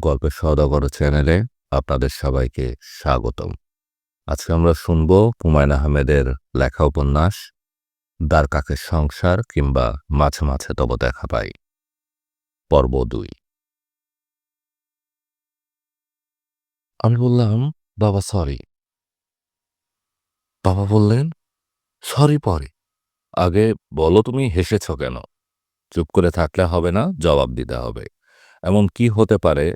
গল্পের সওদাগর চ্যানেলে আপনাদের সবাইকে স্বাগতম। আজকে আমরা শুনব হুমায়ুন আহমেদের লেখা উপন্যাস, দ্বার কাকের সংসার কিংবা মাঝে মাঝে তব দেখা পাই। পর্ব দুই। আমি বললাম, বাবা সরি। বাবা বললেন, সরি পরে। আগে বলো তুমি হেসেছ কেন? চুপ করে থাকলে হবে না, জবাব দিতে হবে। এমন কি হতে পারে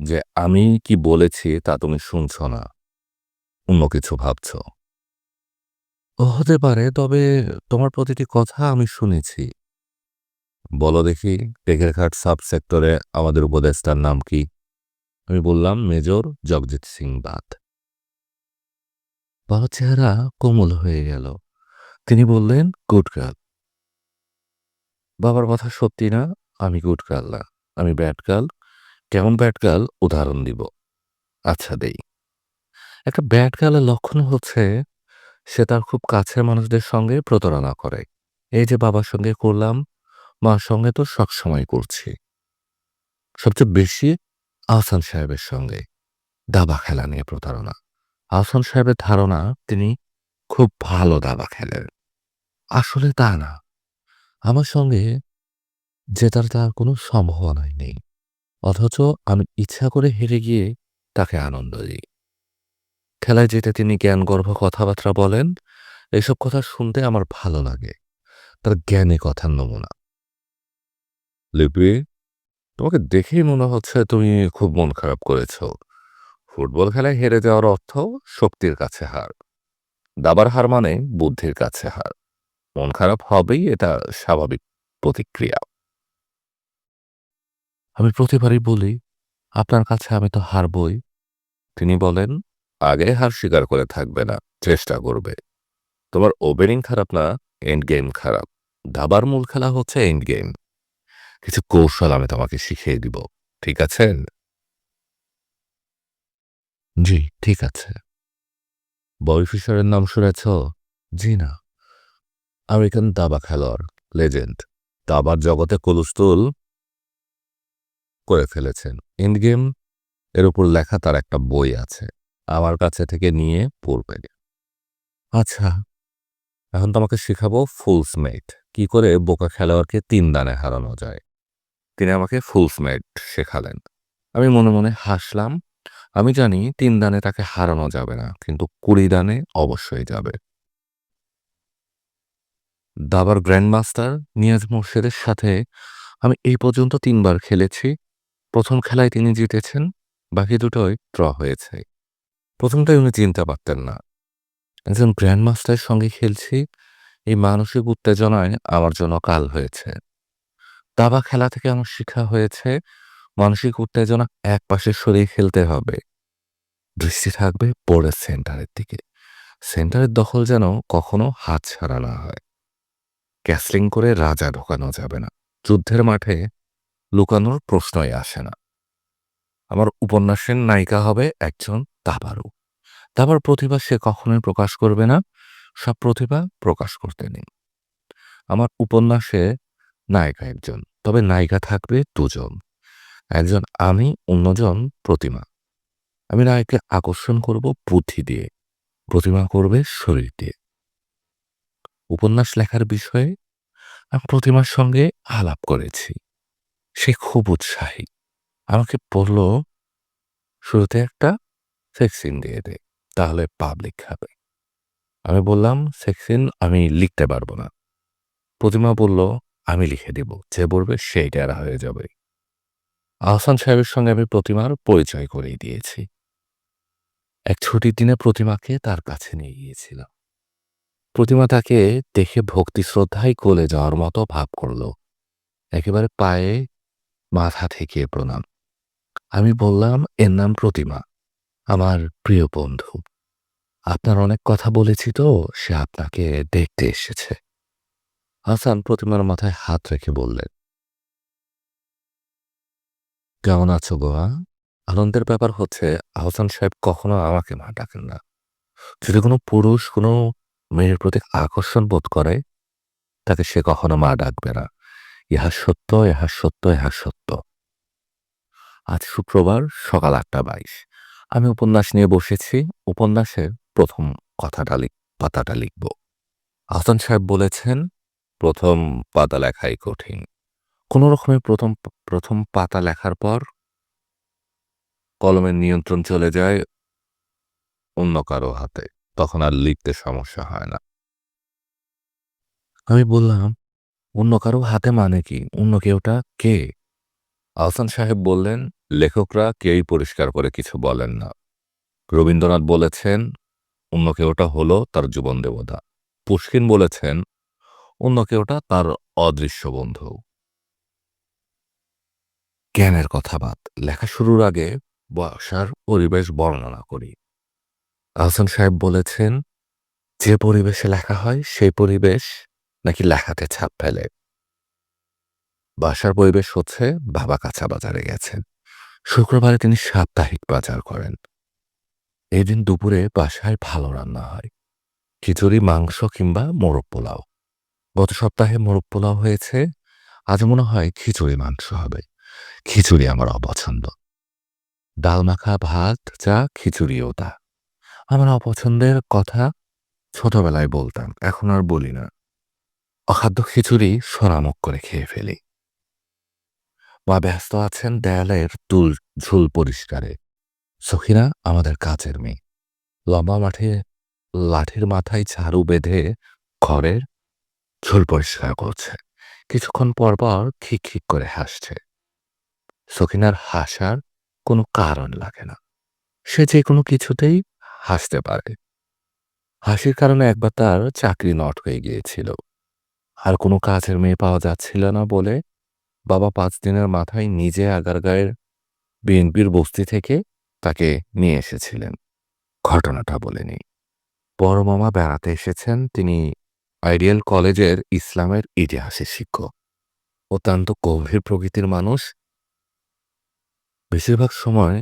যে আমি কি বলেছি তা তুমি শুনছ না, অন্য কিছু ভাবছ। হতে পারে, তবে তোমার প্রতিটি কথা আমি শুনেছি। বলো দেখি, টেকেরঘাট সাব সেক্টরে আমাদের উপদেষ্টার নাম কি? আমি বললাম, মেজর জগজিৎ সিং বাদ বাবার চেহারা কোমল হয়ে গেল। তিনি বললেন গুড গার্ল বাবার কথা সত্যি না, আমি গুড গার্ল না, আমি ব্যাড গার্ল কেমন ব্যাড গার্ল উদাহরণ দিব। আচ্ছা দেই। একটা ব্যাড গার্লের লক্ষণ হচ্ছে, সে তার খুব কাছের মানুষদের সঙ্গে প্রতারণা করে। এই যে বাবার সঙ্গে করলাম, মার সঙ্গে তো সবসময় করছি। সবচেয়ে বেশি আহসান সাহেবের সঙ্গে দাবা খেলা নিয়ে প্রতারণা। আহসান সাহেবের ধারণা, তিনি খুব ভালো দাবা খেলেন। আসলে তা না। আমার সঙ্গে জেতার তার কোনো সম্ভাবনাই নেই। অথচ আমি ইচ্ছা করে হেরে গিয়ে তাকে আনন্দ দিই। খেলায় যেতে তিনি জ্ঞানগর্ভ কথাবার্তা বলেন, এসব কথা শুনতে আমার ভালো লাগে। তার জ্ঞানে কথার নমুনা। লিপি, তোমাকে দেখেই মনে হচ্ছে তুমি খুব মন খারাপ করেছ। ফুটবল খেলায় হেরে যাওয়ার অর্থ শক্তির কাছে হার। দাবার হার মানে বুদ্ধির কাছে হার। মন খারাপ হবেই এটা স্বাভাবিক প্রতিক্রিয়া। আমি প্রতিবারই বলি, আপনার কাছে আমি তো হারবই। তিনি বলেন, আগে হার স্বীকার করে থাকবে না, চেষ্টা করবে। তোমার ওপেনিং খারাপ না এন্ড গেম খারাপ। দাবার মূল খেলা হচ্ছে এন্ড গেম কিছু কৌশল আমি তোমাকে শিখিয়ে দিব, ঠিক আছে? জি, ঠিক আছে। বয় ফিশারের নাম শুনেছ? জি না। আমেরিকান দাবা খেলোয়াড়, লেজেন্ড। দাবার জগতে কলুস্তুল করে ফেলেছেন। এন্ড গেম এর উপর লেখা তার একটা বই আছে। আমার কাছে থেকে নিয়ে পড়বে। আচ্ছা এখন তোমাকে শেখাবো ফুলস মেট কি করে বোকা খেলোয়াড়কে তিন দানে হারানো যায়। তিনি আমাকে ফুলস মেট শেখালেন। আমি মনে মনে হাসলাম। আমি জানি তিন দানে তাকে হারানো যাবে না, কিন্তু কুড়ি দানে অবশ্যই যাবে। দাবার গ্র্যান্ডমাস্টার নিয়াজ মোর্শেদের সাথে আমি এই পর্যন্ত তিনবার খেলেছি। প্রথম খেলায় তিনি জিতেছেন, বাকি দুটোই ড্র হয়েছে। প্রথমটাই উনি চিনতে পারতেন না। একজন গ্র্যান্ডমাস্টারের সঙ্গে খেলছি, এই মানসিক উত্তেজনায় আমার জন্য কাল হয়েছে। দাবা খেলা থেকে আমার শিক্ষা হয়েছে, মানসিক উত্তেজনা এক পাশে সরিয়ে খেলতে হবে। দৃষ্টি থাকবে বোর্ডের সেন্টারের দিকে। সেন্টারের দখল যেন কখনো হাত ছাড়া না হয়। ক্যাসলিং করে রাজা ঢোকানো যাবে না। যুদ্ধের মাঠে লুকানোর প্রশ্নই আসে না। আমার উপন্যাসের নায়িকা হবে একজন দাবারু দাবার প্রতিভা সে কখনোই প্রকাশ করবে না, সব প্রতিভা প্রকাশ করতে নেই। আমার উপন্যাসে নায়িকা একজন, তবে নায়িকা থাকবে দুজন। একজন আমি, অন্যজন প্রতিমা। আমি নায়ককে আকর্ষণ করব বুদ্ধি দিয়ে, প্রতিমা করবে শরীর দিয়ে। উপন্যাস লেখার বিষয়ে আমি প্রতিমার সঙ্গে আলাপ করেছি। সে খুব উৎসাহী। আমাকে বলল, শুরুতে একটা সেক্সিন দিয়ে দে, তাহলে পাবলিক খাবে। আমি বললাম সেক্সিন আমি লিখতে পারব না। প্রতিমা বলল, আমি লিখে দিব, যে বলবে সেই টেরা হয়ে যাবে। আহসান সাহেবের সঙ্গে আমি প্রতিমার পরিচয় করিয়ে দিয়েছি। এক ছুটির দিনে প্রতিমাকে তার কাছে নিয়ে গিয়েছিলাম। প্রতিমা তাকে দেখে ভক্তি শ্রদ্ধায় কোলে যাওয়ার মতো ভাব করল। একেবারে পায়ে মাথা থেকে প্রণাম। আমি বললাম, এর নাম প্রতিমা, আমার প্রিয় বন্ধু। আপনার অনেক কথা বলেছি তো, সে আপনাকে দেখতে এসেছে। হাসান প্রতিমার মাথায় হাত রেখে বললেন, কেমন আছো গোয়া আনন্দের ব্যাপার হচ্ছে আহসান সাহেব কখনো আমাকে মা ডাকেন না। যদি কোনো পুরুষ কোনো মেয়ের প্রতি আকর্ষণ বোধ করে, তাকে সে কখনো মা ডাকবে না। ইহা সত্য ইহা সত্য ইহা সত্য। আজ শুক্রবার সকাল আটটা বাইশ। আমি উপন্যাস নিয়ে বসেছি। উপন্যাসের প্রথম কথাটা লিখ, পাতাটা লিখব। আহসান সাহেব বলেছেন, প্রথম পাতা লেখাই কঠিন। কোনো রকমে প্রথম প্রথম পাতা লেখার পর কলমের নিয়ন্ত্রণ চলে যায় অন্য কারও হাতে। তখন আর লিখতে সমস্যা হয় না। আমি বললাম অন্য কারও হাতে মানে কি? অন্য কেউটা কে? আহসান সাহেব বললেন, লেখকরা কেউই পরিষ্কার করে কিছু বলেন না। রবীন্দ্রনাথ বলেছেন, অন্য কেউটা হলো তার জীবন দেবতা। পুষ্কিন বলেছেন, অন্য কেউটা তার অদৃশ্য বন্ধু। জ্ঞানের কথা বাদ, লেখা শুরুর আগে বসার পরিবেশ বর্ণনা করি। আহসান সাহেব বলেছেন, যে পরিবেশে লেখা হয়, সেই পরিবেশ নাকি লেখাতে ছাপ ফেলে? বাসার পরিবেশ হচ্ছে বাবা কাঁচা বাজারে গেছেন শুক্রবারে তিনি সাপ্তাহিক বাজার করেন। এই দিন দুপুরে বাসায় ভালো রান্না হয়। খিচুড়ি, মাংস কিংবা মোরগ পোলাও। গত সপ্তাহে মোরগ পোলাও হয়েছে। আজ মনে হয় খিচুড়ি, মাংস হবে। খিচুড়ি আমার অপছন্দ। ডাল মাখা, ভাত, চা খিচুড়িও তা। আমার অপছন্দের কথা ছোটবেলায় বলতাম, এখন আর বলি না। অখাদ্য খিচুড়ি সরামুখ করে খেয়ে ফেলি। মা ব্যস্ত আছেন দেয়ালের তুল ঝুল পরিষ্কারে। সখিনা আমাদের কাজের মেয়ে। লম্বা মাঠে লাঠির মাথায় ঝাড়ু বেঁধে ঘরের ঝুল পরিষ্কার করছে। কিছুক্ষণ পর পর খিক খিক করে হাসছে। সখিনার হাসার কোনো কারণ লাগে না। সে যে কোনো কিছুতেই হাসতে পারে। হাসির কারণে একবার তার চাকরি নট হয়ে গিয়েছিল। আর কোনো কাজের মেয়ে পাওয়া যাচ্ছিল না বলে বাবা পাঁচ দিনের মাথায় নিজে আগারগাঁয়ের বিএনপির বস্তি থেকে তাকে নিয়ে এসেছিলেন। ঘটনাটা বলেনি বড় মামা বেড়াতে এসেছেন। তিনি আইডিয়াল কলেজের ইসলামের ইতিহাসের শিক্ষক। অত্যন্ত গভীর প্রকৃতির মানুষ। বেশিরভাগ সময়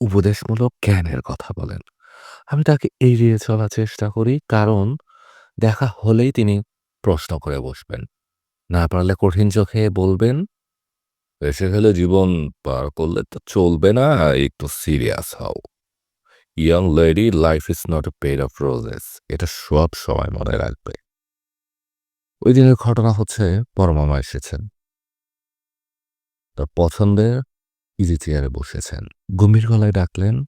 উপদেশমূলক জ্ঞানের কথা বলেন। আমি তাকে এড়িয়ে চলার চেষ্টা করি। কারণ দেখা হলেই তিনি প্রশ্ন করে বসবেন। না পারলে কঠিন চোখে বলবেন, এসে গেলে জীবন পার করলে তো চলবে না, একটু সিরিয়াস হও। Young lady life is not a bed of roses এটা সব সময় মনে রাখবে। ওই দিনের ঘটনা হচ্ছে, পরমামা এসেছেন। তার পছন্দের ইজি চেয়ারে বসেছেন। গম্ভীর গলায় ডাকলেন,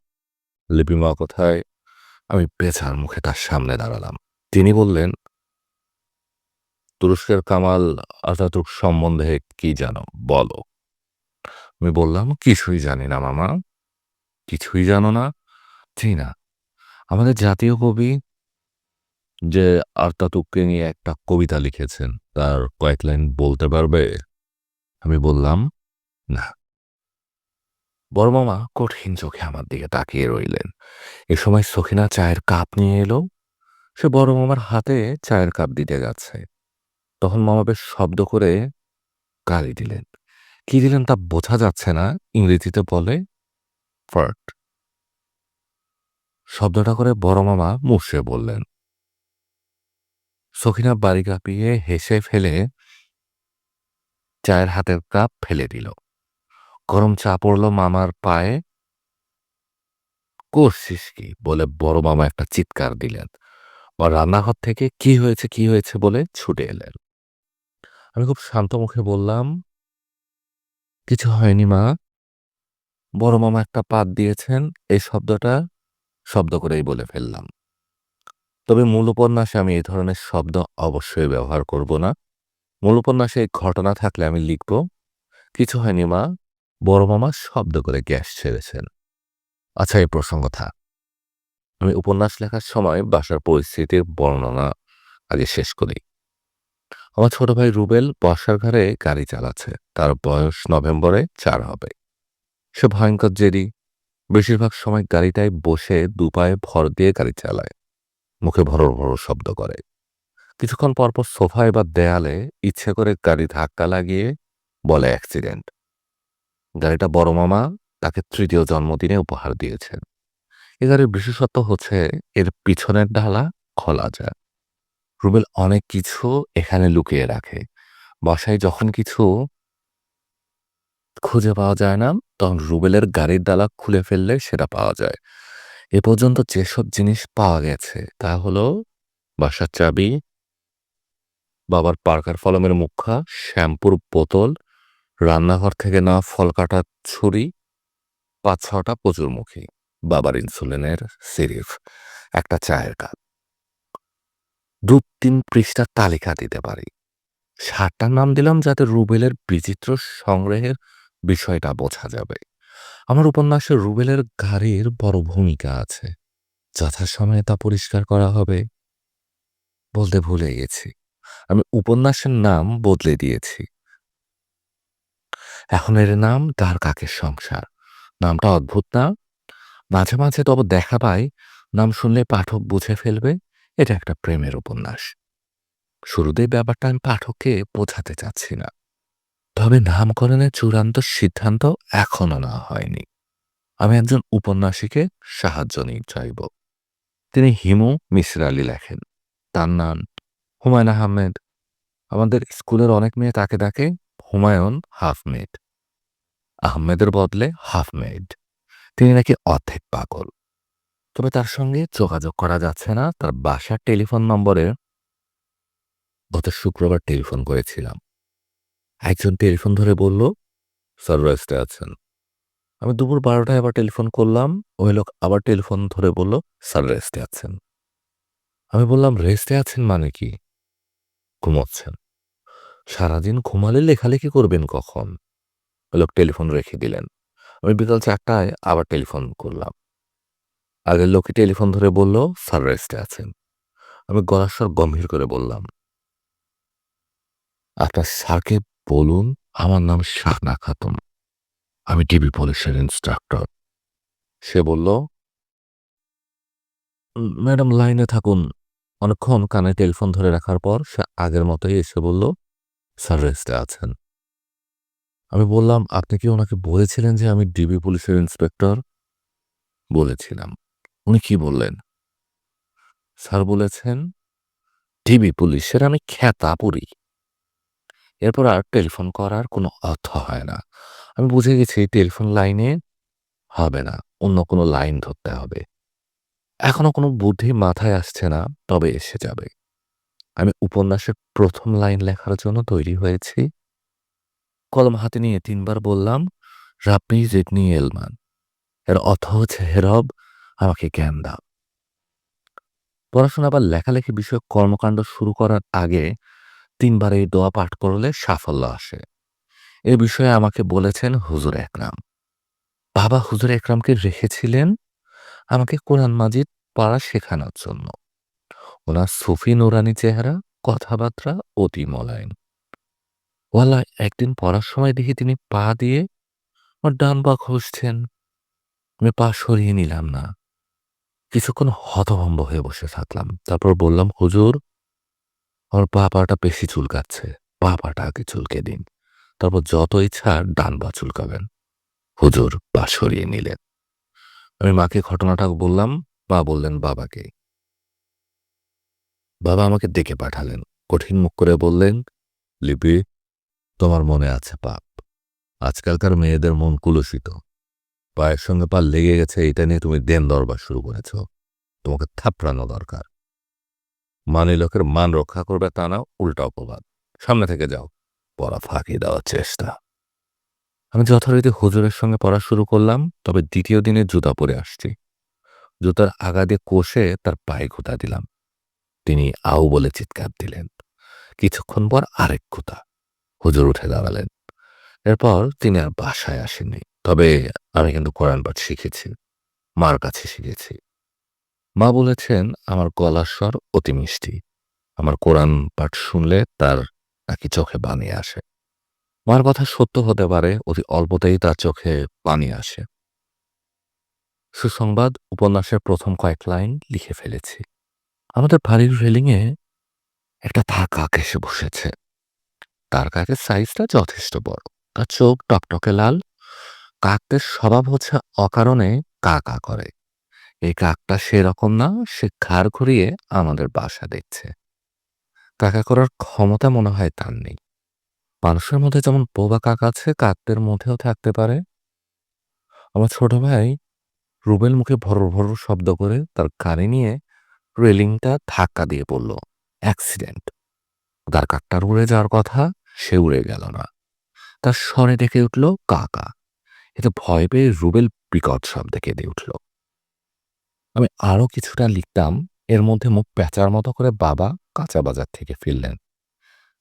লিপিমা কোথায়? আমি পেছার মুখে তার সামনে দাঁড়ালাম। তিনি বললেন তুরস্কের কামাল আতাতুর্ক সম্বন্ধে কি জানো? বলো। আমি বললাম, কিছুই জানি না মামা। কিছুই জানো না। জি না। আমাদের জাতীয় কবি যে আর্তাতুককে নিয়ে একটা কবিতা লিখেছেন, তার কয়েক লাইন বলতে পারবে? আমি বললাম, না। বড় মামা, কঠিন চোখে আমার দিকে তাকিয়ে রইলেন। এ সময় সখিনা চায়ের কাপ নিয়ে এলো। সে বড় মামার হাতে চায়ের কাপ দিতে যাচ্ছে। তখন মামা বেশ শব্দ করে গালি দিলেন। কি দিলেন তা বোঝা যাচ্ছে না, ইংরেজিতে বলে ফার্ট। শব্দটা করে বড় মামা মুশে বললেন, সখিনা বাড়ি কাঁপিয়ে হেসে ফেলে চায়ের হাতের কাপ ফেলে দিল। গরম চা পড়ল মামার পায়ে। করছিস কি? বলে বড় মামা একটা চিৎকার দিলেন। রান্নাঘর থেকে, কি হয়েছে কি হয়েছে? বলে ছুটে এলেন। আমি খুব শান্ত মুখে বললাম, কিছু হয়নি মা। বড় মামা একটা পাত দিয়েছেন, এই শব্দটা শব্দ করেই বলে ফেললাম। তবে মূল উপন্যাসে আমি এই ধরনের শব্দ অবশ্যই ব্যবহার করব না। মূল উপন্যাসে এই ঘটনা থাকলে আমি লিখব, কিছু হয়নি মা, বড় মামা শব্দ করে গ্যাস ছেড়েছেন। আচ্ছা এই প্রসঙ্গ থাক। আমি উপন্যাস লেখার সময় বাসার পরিস্থিতির বর্ণনা আগে শেষ করি। আমার ছোট ভাই রুবেল বর্ষার ঘরে গাড়ি চালাচ্ছে। তার বয়স নভেম্বরে চার হবে। সে ভয়ঙ্কর জেরি। বেশিরভাগ সময় গাড়িটায় বসে দুপায়ে ভর দিয়ে গাড়ি চালায়। মুখে ভরর ভরর শব্দ করে। কিছুক্ষণ পরপর সোফায় বা দেয়ালে ইচ্ছে করে গাড়ি ধাক্কা লাগিয়ে বলে, অ্যাক্সিডেন্ট। গাড়িটা বড় মামা তাকে তৃতীয় জন্মদিনে উপহার দিয়েছেন এ গাড়ির বিশেষত্ব হচ্ছে এর পিছনের ডালা খোলা যায়। রুবেল অনেক কিছু এখানে লুকিয়ে রাখে। বাসায় যখন কিছু খুঁজে পাওয়া যায় না, তখন রুবেলের গাড়ির ডালা খুলে ফেললে সেটা পাওয়া যায়। এ পর্যন্ত যেসব জিনিস পাওয়া গেছে, তা হলো বাসার চাবি, বাবার পার্কার ফলমের মুখা, শ্যাম্পুর বোতল, রান্নাঘর থেকে নেওয়া ফল কাটার ছুরি, পাঁচ ছটা প্রচুরমুখী, বাবার ইনসুলিনের সিরিফ, একটা চায়ের কাপ। দু তিন পৃষ্ঠার তালিকা দিতে পারি। সাতটার নাম দিলাম যাতে রুবেলের বিচিত্র সংগ্রহের বিষয়টা বোঝা যাবে। আমার উপন্যাসে রুবেলের গাড়ির বড় ভূমিকা আছে। যথাসময়ে তা পরিষ্কার করা হবে বলতে ভুলে গেছি। আমি উপন্যাসের নাম বদলে দিয়েছি। এখন এর নাম তার কাকের সংসার। নামটা অদ্ভুত না। মাঝে মাঝে তবে দেখা পাই, নাম শুনলে পাঠক বুঝে ফেলবে। এটা একটা প্রেমের উপন্যাস। শুরুতেই ব্যাপারটা আমি পাঠককে বোঝাতে চাচ্ছি না। তবে নামকরণের চূড়ান্ত সিদ্ধান্ত এখনও না হয়নি। আমি একজন উপন্যাসীকে সাহায্য নিয়ে চাইব। তিনি হিমু মিসর আলী লেখেন। তার নাম হুমায়ুন আহমেদ। আমাদের স্কুলের অনেক মেয়ে তাকে ডাকে হুমায়ুন হাফ মেড আহমেদের বদলে হাফ মেড তিনি নাকি অর্ধেক পাগল। তবে তার সঙ্গে যোগাযোগ করা যাচ্ছে না। তার বাসার টেলিফোন নম্বরে গত শুক্রবার টেলিফোন করেছিলাম। একজন টেলিফোন ধরে বলল, স্যার, রেস্টে আছেন। আমি দুপুর বারোটায় আবার টেলিফোন করলাম। ওই লোক আবার টেলিফোন ধরে বলল, স্যার, রেস্টে আছেন। আমি বললাম, রেস্টে আছেন মানে কি? ঘুমোচ্ছেন। সারাদিন ঘুমালে লেখালেখি করবেন কখন? ওই লোক টেলিফোন রেখে দিলেন। আমি বিকাল চারটায় আবার টেলিফোন করলাম। আগের লোকে টেলিফোন ধরে বলল, স্যার রেস্টে আছেন। আমি গলার স্বর গম্ভীর করে বললাম, আপনার স্যারকে বলুন, আমার নাম শাহনা খাতুন। আমি টিভি পুলিশের ইন্সট্রাক্টর। সে বলল, ম্যাডাম, লাইনে থাকুন। অনেকক্ষণ কানে টেলিফোন ধরে রাখার পর সে আগের মতোই এসে বলল, স্যার রেস্টে আছেন। আমি বললাম, আপনি কি ওনাকে বলেছিলেন যে আমি ডিবি পুলিশের ইন্সপেক্টর? বলেছিলাম। উনি কি বললেন? স্যার বলেছেন ডিবি পুলিশের আমি খ্যাতা পড়ি এরপর আর টেলিফোন করার কোনো অর্থ হয় না। আমি বুঝে গেছি, টেলিফোন লাইনে হবে না, অন্য কোনো লাইন ধরতে হবে। এখনও কোনো বুদ্ধি মাথায় আসছে না, তবে এসে যাবে। আমি উপন্যাসের প্রথম লাইন লেখার জন্য তৈরি হয়েছি। কলম হাতে নিয়ে তিনবার বললাম, রাব্বি জিদনি এলমান এর অর্থ হচ্ছে হেরব আমাকে জ্ঞান দাও। পড়াশোনা বা লেখালেখি বিষয়ক কর্মকাণ্ড শুরু করার আগে তিনবার এই দোয়া পাঠ করলে সাফল্য আসে। এ বিষয়ে আমাকে বলেছেন হুজুর একরাম। বাবা হুজুর একরামকে রেখেছিলেন আমাকে কোরআন মাজিদ পড়া শেখানোর জন্য। ওনার সুফি নোরানি চেহারা, কথাবার্তা অতি মলায়ন ওয়ালা, একদিন পড়ার সময় দেখি তিনি পা দিয়ে আমার ডান পা ঘষছেন আমি পা সরিয়ে নিলাম না। কিছুক্ষণ হতভম্ব হয়ে বসে থাকলাম। তারপর বললাম, হুজুর, আমার পা পাটা বেশি চুলকাচ্ছে। পা পাটা আগে চুলকে দিন। তারপর যত ইচ্ছা ডান বা চুলকাবেন। হুজুর পা সরিয়ে নিলেন। আমি মাকে ঘটনাটা বললাম, মা বললেন, বাবাকে। বাবা আমাকে ডেকে পাঠালেন। কঠিন মুখ করে বললেন, লিপি, তোমার মনে আছে পাপ। আজকালকার মেয়েদের মন কুলসিত। পায়ের সঙ্গে পা লেগে গেছে, এটা নিয়ে তুমি দেন দরবার শুরু করেছ। তোমাকে থাপড়ানো দরকার। মানে লোকের মান রক্ষা করবে তা না, উল্টা অপবাদ। সামনে থেকে যাও, পড়া ফাঁকি দেওয়ার চেষ্টা। আমি যথারীতি হুজুরের সঙ্গে পড়া শুরু করলাম, তবে দ্বিতীয় দিনে জুতা পরে আসছি। জুতার আগা দিয়ে কষে তার পায়ে ঘুতা দিলাম। তিনি আউ বলে চিৎকার দিলেন। কিছুক্ষণ পর আরেক ঘুতা হুজুর উঠে দাঁড়ালেন। এরপর তিনি আর বাসায় আসেননি। তবে আমি কিন্তু কোরআন পাঠ শিখেছি, মার কাছে শিখেছি। মা বলেছেন, আমার গলার স্বর অতি মিষ্টি। আমার কোরআন পাঠ শুনলে তার নাকি চোখে পানি আসে। মার কথা সত্য হতে পারে, অতি অল্পতেই তার চোখে পানি আসে। সুসংবাদ উপন্যাসের প্রথম কয়েক লাইন লিখে ফেলেছি। আমাদের বাড়ির রেলিংয়ে একটা কাক এসে বসেছে। তার কাকের সাইজটা যথেষ্ট বড়। তার চোখ টকটকে লাল কাকদের স্বভাব হচ্ছে অকারণে কা কা করে এই কাকটা সেরকম না সে ঘাড় ঘুরিয়ে আমাদের বাসা দেখছে কাকা করার ক্ষমতা মনে হয় তার নেই মানুষের মধ্যে যেমন বোবা কাক আছে, কাকদের মধ্যেও থাকতে পারে। আমার ছোট ভাই রুবেল মুখে ভরর, ভরর শব্দ করে তার গাড়ি নিয়ে রেলিংটা ধাক্কা দিয়ে পড়ল। অ্যাক্সিডেন্ট। তার কাকটার উড়ে যাওয়ার কথা, সে উড়ে গেল না। তার স্বরে ডেকে উঠল কাকা। এতে ভয় পেয়ে রুবেল বিকট শব্দে কেঁদে উঠল। আমি আরও কিছুটা লিখতাম, এর মধ্যে মুখ প্যাঁচার মতো করে বাবা কাঁচা বাজার থেকে ফিরলেন।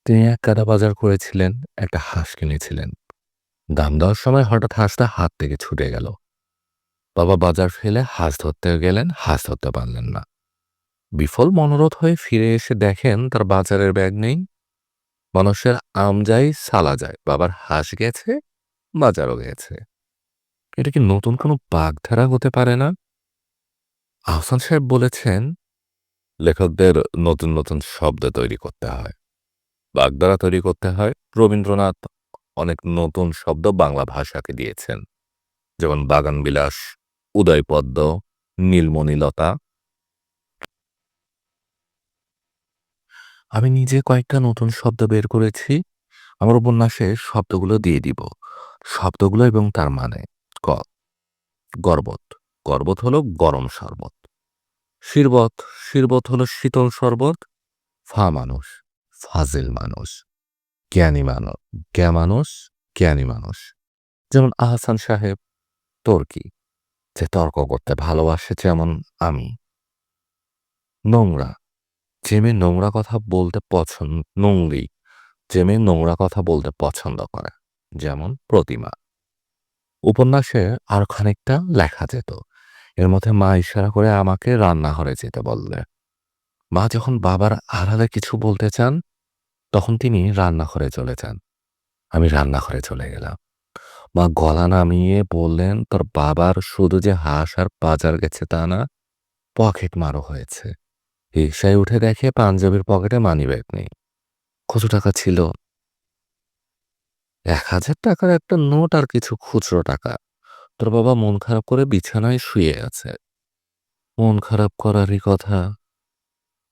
তিনি এক কাদা বাজার করেছিলেন, একটা হাঁস কিনেছিলেন। দাম দেওয়ার সময় হঠাৎ হাঁসটা হাত থেকে ছুটে গেল। বাবা বাজার ফেলে হাঁস ধরতে গেলেন, হাঁস ধরতে পারলেন না। বিফল মনোরথ হয়ে ফিরে এসে দেখেন তার বাজারের ব্যাগ নেই। মানুষের আম যায়, সালা যায়, বাবার হাঁস গেছে, বাজারও গেছে। এটা কি নতুন কোনো বাগধারা হতে পারে না? আহসান সাহেব বলেছেন, লেখকদের নতুন নতুন শব্দ তৈরি করতে হয়। বাগধারা তৈরি করতে হয়। রবীন্দ্রনাথ অনেক নতুন শব্দ বাংলা ভাষাকে দিয়েছেন। যেমন বাগানবিলাস, উদয়পদ্ম, নীলমণিলতা। আমি নিজে কয়েকটা নতুন শব্দ বের করেছি। আমার উপন্যাসে শব্দগুলো দিয়ে দিব। শব্দগুলো এবং তার মানে ক গর্বত। গর্বত হলো গরম শরবত। শিরবত শিরবত হলো শীতল শরবত। ফা মানুষ ফাজিল মানুষ। জ্ঞানী মানব জ্ঞা মানুষ, জ্ঞানী মানুষ। যেমন আহসান সাহেব তর্কি যে তর্ক করতে ভালোবাসে যেমন আমি। নোংরা। যে নোংরা কথা বলতে পছন্দ নোংরি। যে নোংরা কথা বলতে পছন্দ করে। যেমন প্রতিমা। উপন্যাসে আর খানিকটা লেখা যেত। এর মধ্যে মা ইশারা করে আমাকে রান্নাঘরে যেতে বললে। মা যখন বাবার আড়ালে কিছু বলতে চান, তখন তিনি রান্নাঘরে চলে যান। আমি রান্নাঘরে চলে গেলাম। মা গলা নামিয়ে বললেন, তোর বাবার শুধু যে হাঁস আর বাজার গেছে তা না, পকেট মারো হয়েছে। রিক্সায় উঠে দেখে পাঞ্জাবির পকেটে মানিব্যাগ নেই। কত টাকা ছিল? এক হাজার টাকার একটা নোট আর কিছু খুচরো টাকা। তোর বাবা মন খারাপ করে বিছানায় শুয়ে আছে। মন খারাপ করারই কথা।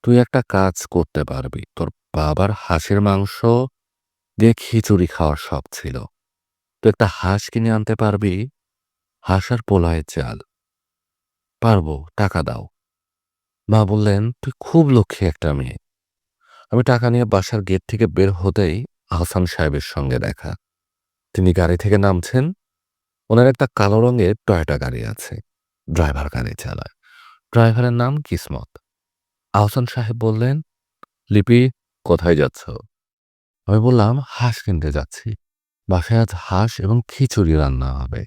তুই একটা কাজ করতে পারবি। তোর বাবার হাঁসের মাংস দিয়ে খিচুড়ি খাওয়ার শখ ছিল। তুই একটা হাঁস কিনে আনতে পারবি? হাঁস আর পোলায় চাল। পারব, টাকা দাও। মা বললেন, তুই খুব লক্ষ্মী একটা মেয়ে। আমি টাকা নিয়ে বাসার গেট থেকে বের হতেই আহসান সাহেবের সঙ্গে দেখা। তিনি গাড়ি থেকে নামছেন। ওনার একটা কালো রঙের টয়টা গাড়ি আছে, ড্রাইভার গাড়ি চালায়। ড্রাইভারের নাম কিসমত। আহসান সাহেব বললেন, লিপি, কোথায় যাচ্ছ? আমি বললাম, হাঁস কিনতে যাচ্ছি। বাসায় আজ হাঁস এবং খিচুড়ি রান্না হবে।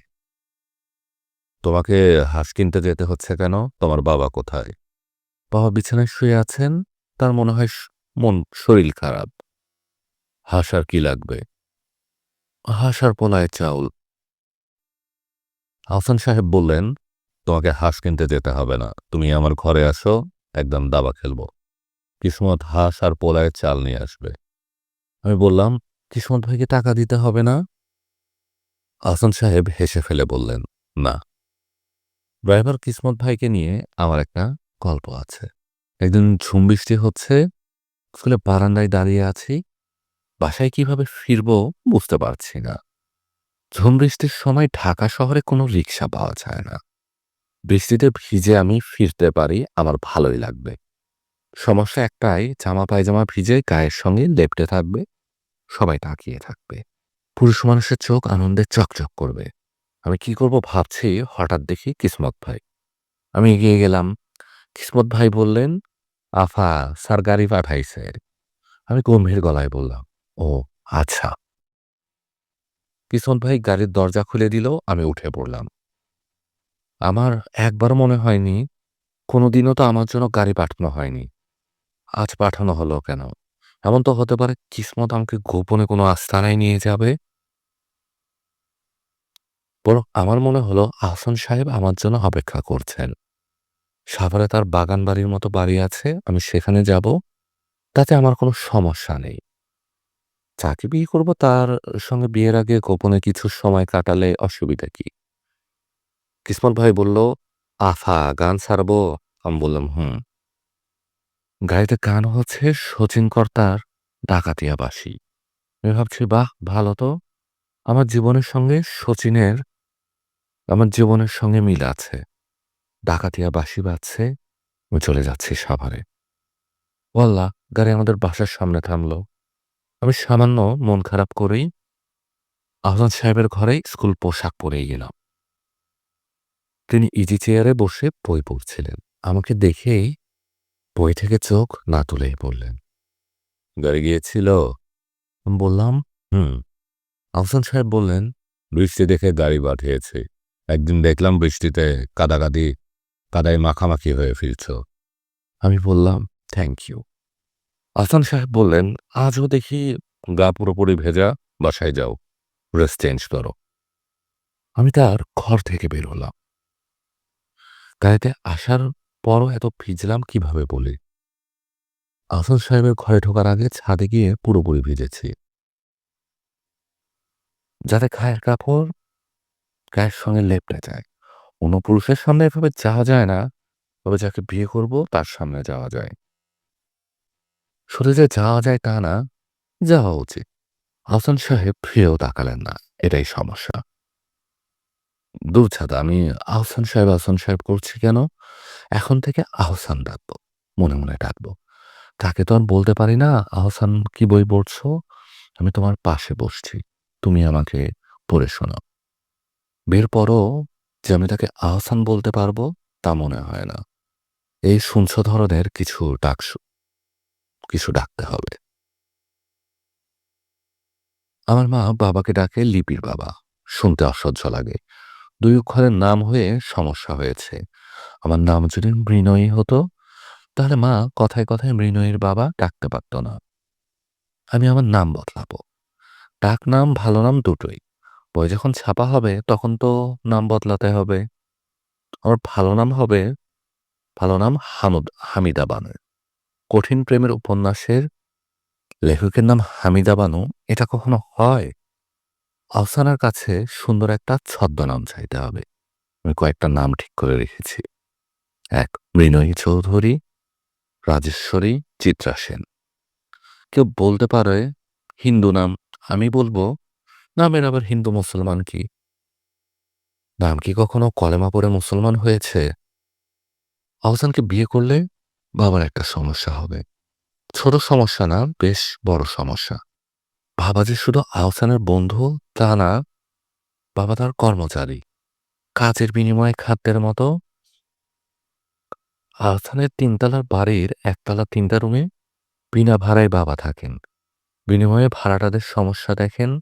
তোমাকে হাঁস কিনতে যেতে হচ্ছে কেন? তোমার বাবা কোথায়? বাবা বিছানায় শুয়ে আছেন। তার মনে হয় মন শরীর খারাপ। হাঁস আর কি লাগবে? হাঁস আর পোলায় চাউল। আহসান সাহেব বললেন, তোমাকে হাঁস কিনতে যেতে হবে না। তুমি আমার ঘরে আসো, একদম দাবা খেলব। কিসমত হাঁস আর পোলায় চাল নিয়ে আসবে। আমি বললাম, কিসমত ভাইকে টাকা দিতে হবে না? আহসান সাহেব হেসে ফেলে বললেন, না। ড্রাইভার কিসমত ভাইকে নিয়ে আমার একটা গল্প আছে। একদিন ঝুম বৃষ্টি হচ্ছে স্কুলে বারান্দায় দাঁড়িয়ে আছি বাসায় কীভাবে ফিরব বুঝতে পারছি না। ঝুম বৃষ্টির সময় ঢাকা শহরে কোনো রিক্সা পাওয়া যায় না। বৃষ্টিতে ভিজে আমি ফিরতে পারি, আমার ভালোই লাগবে। সমস্যা একটাই, জামা পায়জামা ভিজে গায়ের সঙ্গে লেপটে থাকবে, সবাই তাকিয়ে থাকবে। পুরুষ মানুষের চোখ আনন্দে চকচক করবে। আমি কি করব ভাবছি, হঠাৎ দেখি কিসমত ভাই। আমি এগিয়ে গেলাম। কিসমত ভাই বললেন, আফা, স্যার গাড়ি পাঠাইছে। আমি গম্ভীর গলায় বললাম ও আচ্ছা। কিসমত ভাই গাড়ির দরজা খুলে দিল, আমি উঠে পড়লাম। আমার একবার মনে হয়নি, কোনোদিনও তো আমার জন্য গাড়ি পাঠানো হয়নি। আজ পাঠানো হলো কেন? এমন তো হতে পারে কিসমত আমাকে গোপনে কোনো আস্থানায় নিয়ে যাবে। আমার মনে হলো আহসান সাহেব আমার জন্য অপেক্ষা করছেন। সাভারে তার বাগান বাড়ির মতো বাড়ি আছে, আমি সেখানে যাব। তাতে আমার কোনো সমস্যা নেই। যাকে বিয়ে করব, তার সঙ্গে বিয়ের আগে গোপনে কিছু সময় কাটালে অসুবিধা কি? কিসমত ভাই বলল, আফা, গান ছাড়বো? আমি বললাম, হুম। গাড়িতে গান হচ্ছে শচীন কর্তার ডাকাতিয়া বাসি আমি ভাবছি, বাহ, ভালো তো। আমার জীবনের সঙ্গে শচীনের আমার জীবনের সঙ্গে মিল আছে। ডাকাতিয়া বাঁশি বাজছে আমি চলে যাচ্ছি সাভারে। ওয়াল্লাহ, গাড়ি আমাদের বাসার সামনে থামলো। আমি সামান্য মন খারাপ করেই আহসান সাহেবের ঘরেই স্কুল পোশাক পরে গেলাম। তিনি ইজি চেয়ারে বসে বই পড়ছিলেন। আমাকে দেখেই বই থেকে চোখ না তুলে বললেন গাড়ি গিয়েছিল? বললাম, হুম। আহসান সাহেব বললেন, বৃষ্টি দেখে গাড়ি পাঠিয়েছে একদিন দেখলাম বৃষ্টিতে কাদাকাদি, কাদায় মাখামাখি হয়ে ফিরছ। আমি বললাম থ্যাংক ইউ আহসান সাহেব বললেন, আজও দেখি গা পুরোপুরি ভেজা, বাসায় যাও ড্রেস চেঞ্জ করো। আমি তার ঘর থেকে বের হলাম। গাড়িতে আসার পরও এত ভিজলাম কীভাবে বলি? আহসান সাহেবের ঘরে ঢোকার আগে ছাদে গিয়ে পুরোপুরি ভিজেছি। যাতে গায়ের কাপড় গায়ের সঙ্গে লেপটে যায়। অন্য পুরুষের সামনে এভাবে যাওয়া যায় না। তবে যাকে বিয়ে করব, তার সামনে যাওয়া যায়। শুধু যে যাওয়া যায় তা না, যাওয়া উচিত। হাসান সাহেব ফিরেও তাকালেন না, এটাই সমস্যা। দূর ছাদা আমি আহসান সাহেব আহসান সাহেব করছি কেন? এখন থেকে আহসান ডাকবো, মনে মনে ডাকবো। তাকে তো আর বলতে পারি না, আহসান কি বই পড়ছো? আমি তোমার পাশে বসছি, তুমি আমাকে পড়ে শোনাও। বের পরও যে আমি তাকে আহসান বলতে পারব, তা মনে হয় না। এই শুনছ ধরনের কিছু ডাক কিছু ডাকতে হবে। আমার মা বাবাকে ডাকে লিপির বাবা। শুনতে অসহ্য লাগে। দুই অক্ষরের নাম হয়ে সমস্যা হয়েছে। আমার নাম যদি মৃণয়ী হতো, তাহলে মা কথায় কথায় মৃণয়ীর বাবা ডাকতে পারত না। আমি আমার নাম বদলাবো। ডাক নাম, ভালো নাম দুটোই। বই যখন ছাপা হবে, তখন তো নাম বদলাতে হবে। আমার ভালো নাম হবে, ভালো নাম হামুদ হামিদা বানু কঠিন প্রেমের উপন্যাসের লেখকের নাম হামিদা বানু, এটা কখনো হয়? আফসানার কাছে সুন্দর একটা ছদ্মনাম চাইতে হবে। আমি কয়েকটা নাম ঠিক করে রেখেছি। এক, মৃণয়ী চৌধুরী, রাজেশ্বরী চিত্রা সেন। কেউ বলতে পারে হিন্দু নাম, আমি বলব, নামের আবার হিন্দু মুসলমান কি? নাম কি কখনো কলেমা পড়ে মুসলমান হয়েছে? আহসানকে বিয়ে করলে বাবার একটা সমস্যা হবে। ছোট সমস্যা না, বেশ বড় সমস্যা। বাবা যে শুধু আহসানের বন্ধু, তা না, বাবা তার কর্মচারী। কাজের বিনিময়ে খাদ্যের মতো। আহসানের তিনতলার বাড়ির একতলা তিনটা রুমে বিনা ভাড়ায় বাবা থাকেন। বিনিময়ে ভাড়াটাদের সমস্যা দেখেন।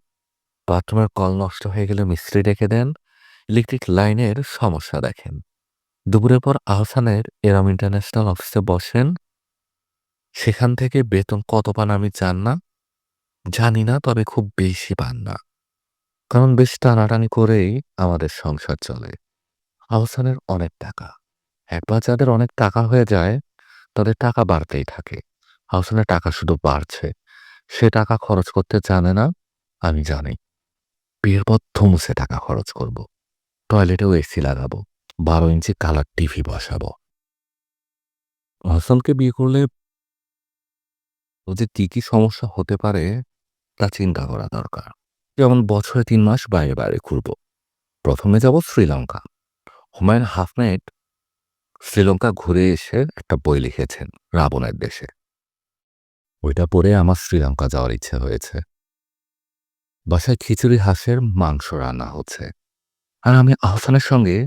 বাথরুমের কল নষ্ট হয়ে গেলে মিস্ত্রি ডেকে দেন। ইলেকট্রিক লাইনের সমস্যা দেখেন। দুপুরের পর আহসানের এরাম ইন্টারন্যাশনাল অফিসে বসেন। সেখান থেকে বেতন কত পান আমি জান না। জানি না, তবে খুব বেশি পান না। কারণ বেশ টানাটানি করেই আমাদের সংসার চলে। আহসানের অনেক টাকা। একবার যাদের অনেক টাকা হয়ে যায়, তাদের টাকা বাড়তেই থাকে। আহসানের টাকা শুধু বাড়ছে। সে টাকা খরচ করতে জানে না, আমি জানি। বিয়ের পর ধুমুসে টাকা খরচ করব। টয়লেটেও এসি লাগাবো। বারো ইঞ্চি কালার টিভি বসাবো। হাসানকে বিয়ে করলে যে কি সমস্যা হতে পারে তা চিন্তা করা দরকার। যেমন বছরে তিন মাস বাইরে বাইরে ঘুরব। প্রথমে যাব শ্রীলঙ্কা। হুমায়ুন হাফমেট শ্রীলঙ্কা ঘুরে এসে একটা বই লিখেছেন রাবণের দেশে। ওইটা পড়ে আমার শ্রীলঙ্কা যাওয়ার ইচ্ছে হয়েছে। বাসায় খিচুড়ি, হাঁসের মাংস রান্না হচ্ছে। আর আমি আহসানের সঙ্গে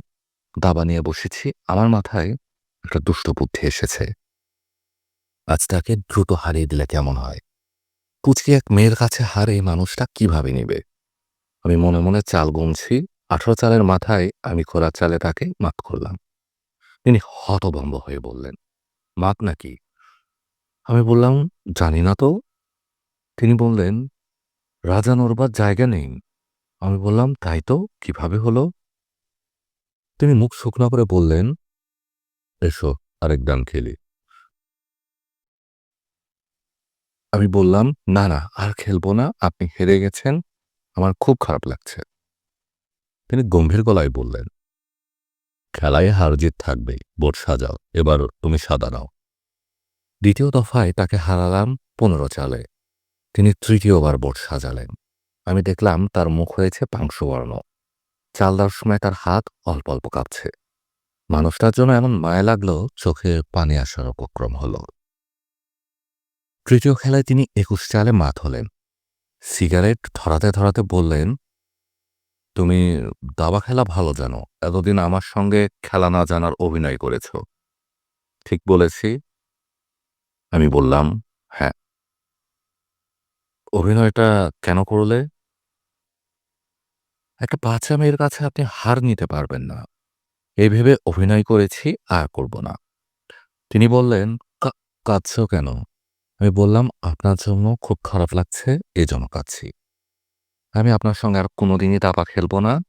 দাবা নিয়ে বসেছি। আমার মাথায় একটা দুষ্ট বুদ্ধি এসেছে। আজ তাকে দ্রুত হারিয়ে দিলে কেমন হয়? কুচকি এক মেয়ের কাছে হারে এই মানুষটা কীভাবে নেবে? আমি মনে মনে চাল গুনছি। আঠারো চালের মাথায় আমি খোলা চালে তাকে মাত করলাম। তিনি হতভম্ব হয়ে বললেন, মাত নাকি? আমি বললাম, জানি না তো। তিনি বললেন রাজা নড়বার জায়গা নেই। আমি বললাম, তাই তো, কীভাবে হলো? তিনি মুখ শুকনো করে বললেন, এসো, আরেক দাম খেলি আমি বললাম, না না, আর খেলব না, আপনি হেরে গেছেন, আমার খুব খারাপ লাগছে। তিনি গম্ভীর গলায় বললেন, খেলায় হার জিত থাকবেই বোর্ড সাজাও, এবার তুমি সাদা নাও। দ্বিতীয় দফায় তাকে হারালাম পনেরো চালে। তিনি তৃতীয়বার বোট সাজালেন। আমি দেখলাম তার মুখ হয়েছে পাংশুবর্ণ। চাল দেওয়ার সময় তার হাত অল্প অল্প কাঁপছে। মানুষটার জন্য এমন মায়া লাগল, চোখে পানি আসার উপক্রম হল। তৃতীয় খেলায় তিনি একুশ চালে মাত হলেন। সিগারেট ধরাতে ধরাতে বললেন, তুমি দাবা খেলা ভালো জানো, এতদিন আমার সঙ্গে খেলা না জানার অভিনয় করেছ। ঠিক বলেছি? আমি বললাম হ্যাঁ। অভিনয়টা কেন করলে? একটা বাচ্চা মেয়ের কাছে আপনি হার নিতে পারবেন না। এই ভেবে অভিনয় করেছি, আর করব না। তিনি বললেন, "কা- কাঁদছো কেন? আমি বললাম, আপনার জন্য খুব খারাপ লাগছে এই জন্য কাঁদছি। আমি আপনার সঙ্গে আর কোনোদিনই দাবা খেলব না।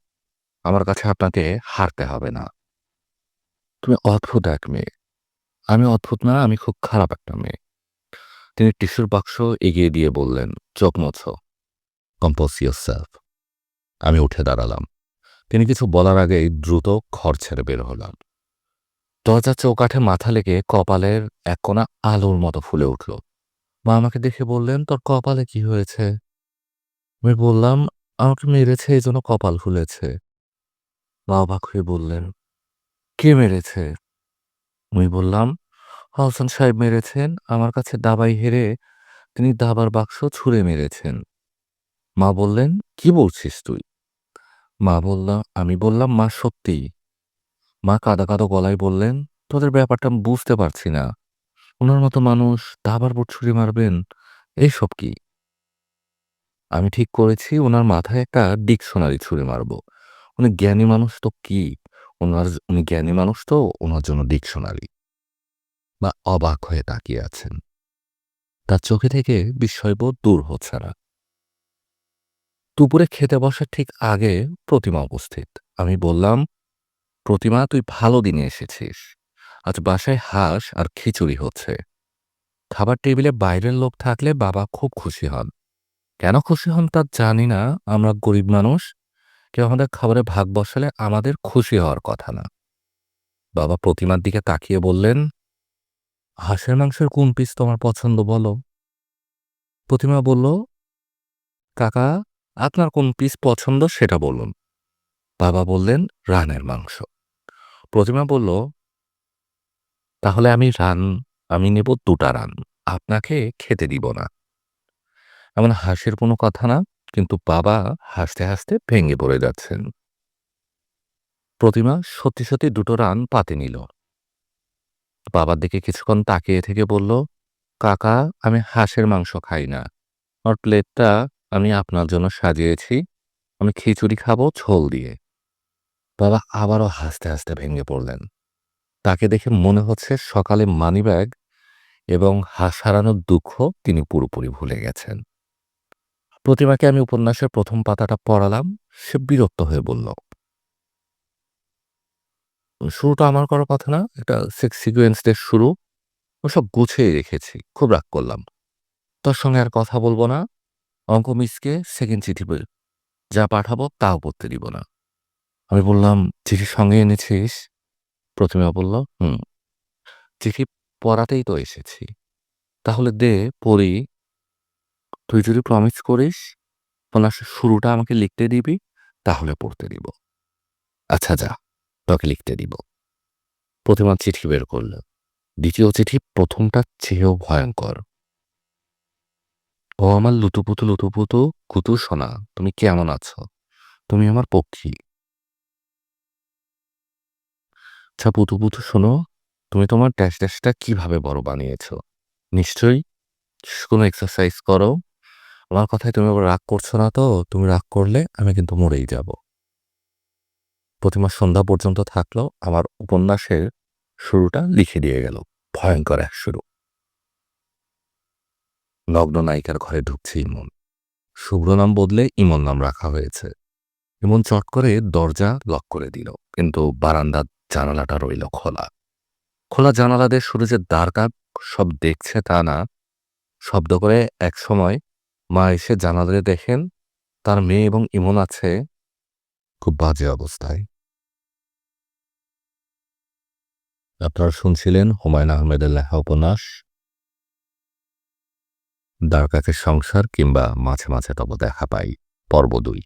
আমার কাছে আপনাকে হারতে হবে না। তুমি অদ্ভুত এক মেয়ে। আমি অদ্ভুত না, আমি খুব খারাপ একটা মেয়ে। তিনি টিস্যুর বাক্স এগিয়ে দিয়ে বললেন, চোখ মোছো। কম্পোজ সেলফ আমি উঠে দাঁড়ালাম। তিনি কিছু বলার আগেই দ্রুত ঘর ছেড়ে বের হলাম। দরজার চৌকাঠে মাথা লেগে কপালের এক কোণা আলোর মতো ফুলে উঠল। মা আমাকে দেখে বললেন, তোর কপালে কি হয়েছে? আমি বললাম, আমাকে মেরেছে এই জন্য কপাল ফুলেছে। মা অবাক হয়ে বললেন, কে মেরেছে? আমি বললাম হাসান সাহেব মেরেছেন, আমার কাছে দাবাই হেরে তিনি দাবার বাক্স ছুঁড়ে মেরেছেন। মা বললেন, কি বলছিস তুই? মা বললাম, আমি বললাম, মা, সত্যি। মা কাদা কাদা গলায় বললেন, তোদের ব্যাপারটা বুঝতে পারছি না। ওনার মতো মানুষ দাবার বোট ছুরি মারবেন এইসব কি? আমি ঠিক করেছি ওনার মাথায় একটা ডিকশনারি ছুরি মারব। উনি জ্ঞানী মানুষ তো কি? ওনার উনি জ্ঞানী মানুষ তো ওনার জন্য ডিকশনারি। বা অবাক হয়ে তাকিয়ে আছেন। তার চোখে থেকে বিস্ময়বোধ দূর হচ্ছে না। দুপুরে খেতে বসার ঠিক আগে প্রতিমা উপস্থিত। আমি বললাম, প্রতিমা, তুই ভালো দিনে এসেছিস। আজ বাসায় হাঁস আর খিচুড়ি হচ্ছে। খাবার টেবিলে বাইরের লোক থাকলে বাবা খুব খুশি হন। কেন খুশি হন তা জানি না, আমরা গরিব মানুষ। কেউ আমাদের খাবারে ভাগ বসালে আমাদের খুশি হওয়ার কথা না। বাবা প্রতিমার দিকে তাকিয়ে বললেন, হাঁসের মাংসের কোন পিস তোমার পছন্দ বলো? প্রতিমা বলল, কাকা আপনার কোন পিস পছন্দ সেটা বলুন। বাবা বললেন, রানের মাংস। প্রতিমা বলল, তাহলে আমি রান, আমি নেব দুটা রান, আপনাকে খেতে দিব না। এমন হাসির কোনো কথা না, কিন্তু বাবা হাসতে হাসতে ভেঙে পড়ে যাচ্ছেন। প্রতিমা সত্যি সত্যি দুটো রান পাতে নিল। বাবার দিকে কিছুক্ষণ তাকিয়ে থেকে বলল, কাকা, আমি হাঁসের মাংস খাই না। আমার প্লেটটা আমি আপনার জন্য সাজিয়েছি। আমি খিচুড়ি খাব ঝোল দিয়ে। বাবা আবারও হাসতে হাসতে ভেঙে পড়লেন। তাকে দেখে মনে হচ্ছে সকালে মানিব্যাগ এবং হাঁস হারানোর দুঃখ তিনি পুরোপুরি ভুলে গেছেন। প্রতিমাকে আমি উপন্যাসের প্রথম পাতাটা পড়ালাম, সে বিরক্ত হয়ে বলল, শুরুটা আমার করার কথা না এটা সিক্স সিকুয়েন্সদের শুরু। ওসব গুছিয়ে রেখেছি, খুব রাগ করলাম। তোর সঙ্গে আর কথা বলব না অঙ্ক মিসকে সেকেন্ড চিঠি বই, যা পাঠাবো তাও পড়তে দিব না। আমি বললাম চিঠি সঙ্গে এনেছিস? প্রতিমা বলল, হুম, চিঠি পড়াতেই তো এসেছি। তাহলে দে, পড়ি। তুই যদি প্রমিস করিস উপন্যাসের শুরুটা আমাকে লিখতে দিবি, তাহলে পড়তে দিব। আচ্ছা যা, তোকে লিখতে দিব। প্রতিমা চিঠি বের করল। দ্বিতীয় চিঠি প্রথমটা চেয়েও ভয়ঙ্কর। ও আমার লুতুপুতু লুতুপুতু কুতু সোনা, তুমি কেমন আছো? তুমি আমার পক্ষী। আচ্ছা পুতু পুতু শোনো, তুমি তোমার ড্যাশ ড্যাশটা কীভাবে বড় বানিয়েছো? নিশ্চয়ই? কোনো এক্সারসাইজ করো। আমার কথায় তুমি আবার রাগ করছ না তো? তুমি রাগ করলে আমি কিন্তু মরেই যাব। প্রতিমা সন্ধ্যা পর্যন্ত থাকল, আমার উপন্যাসের শুরুটা লিখে দিয়ে গেল। ভয়ঙ্কর এক শুরু। নগ্ন নায়িকার ঘরে ঢুকছে ইমন। শুভ্র নাম বদলে ইমন নাম রাখা হয়েছে। ইমন চট করে দরজা লক করে দিল, কিন্তু বারান্দার জানালাটা রইল খোলা। খোলা জানালাদের সূর্যের দ্বারকাপ সব দেখছে তা না। শব্দ করে এক সময় মা এসে জানালাতে দেখেন, তার মেয়ে এবং ইমন আছে। খুব বাজে অবস্থায়। আপনারা শুনছিলেন হুমায়ুন আহমেদের লেখা উপন্যাস দ্বারকাকের সংসার কিংবা মাঝে মাঝে তব দেখা পাই পর্ব দুই।